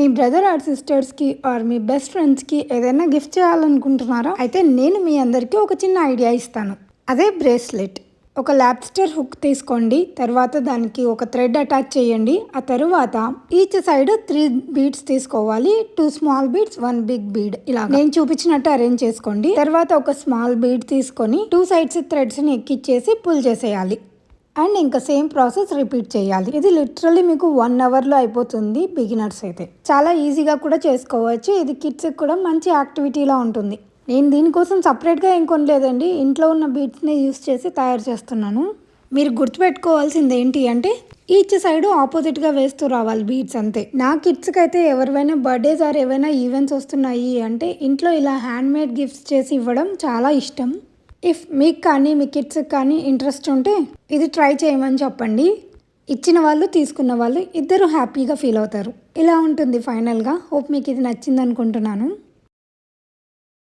Me brother or సిస్టర్స్కి or మీ best ఫ్రెండ్స్కి ఏదైనా గిఫ్ట్ చేయాలనుకుంటున్నారా? అయితే నేను మీ అందరికీ ఒక చిన్న ఐడియా ఇస్తాను. అదే బ్రేస్లెట్. ఒక ల్యాబ్స్టర్ హుక్ తీసుకోండి. తర్వాత దానికి ఒక థ్రెడ్ అటాచ్ చేయండి. ఆ తర్వాత ఈచ్ సైడ్ త్రీ బీడ్స్ తీసుకోవాలి. Two small beads one big bead. ఇలా నేను చూపించినట్టు అరేంజ్ చేసుకోండి. తర్వాత ఒక స్మాల్ బీడ్ తీసుకొని టూ సైడ్స్ థ్రెడ్స్ని ఎక్కిచ్చేసి పుల్ చేసేయాలి. అండ్ ఇంకా సేమ్ ప్రాసెస్ రిపీట్ చేయాలి. ఇది లిటరల్లీ మీకు వన్ అవర్లో అయిపోతుంది బిగినర్స్ అయితే. చాలా ఈజీగా కూడా చేసుకోవచ్చు. ఇది కిడ్స్కి కూడా మంచి యాక్టివిటీలా ఉంటుంది. నేను దీనికోసం సపరేట్గా ఏం కొనలేదండి. ఇంట్లో ఉన్న బీట్స్ని యూస్ చేసి తయారు చేస్తున్నాను. మీరు గుర్తుపెట్టుకోవాల్సింది ఏంటి అంటే ఈచ్ సైడ్ ఆపోజిట్గా వేస్తూ రావాలి బీట్స్ అంతే. నా కిడ్స్కి అయితే ఎవరివైనా బర్త్డేస్ ఆర్ ఏవైనా ఈవెంట్స్ వస్తున్నాయి అంటే ఇంట్లో ఇలా హ్యాండ్ మేడ్ గిఫ్ట్స్ చేసి ఇవ్వడం చాలా ఇష్టం. ఇఫ్ మీకు కానీ మీ కిడ్స్కి కానీ ఇంట్రెస్ట్ ఉంటే ఇది ట్రై చేయమని చెప్పండి. ఇచ్చిన వాళ్ళు తీసుకున్న వాళ్ళు ఇద్దరు హ్యాపీగా ఫీల్ అవుతారు. ఇలా ఉంటుంది ఫైనల్గా హోప్ మీకు ఇది నచ్చింది అనుకుంటున్నాను.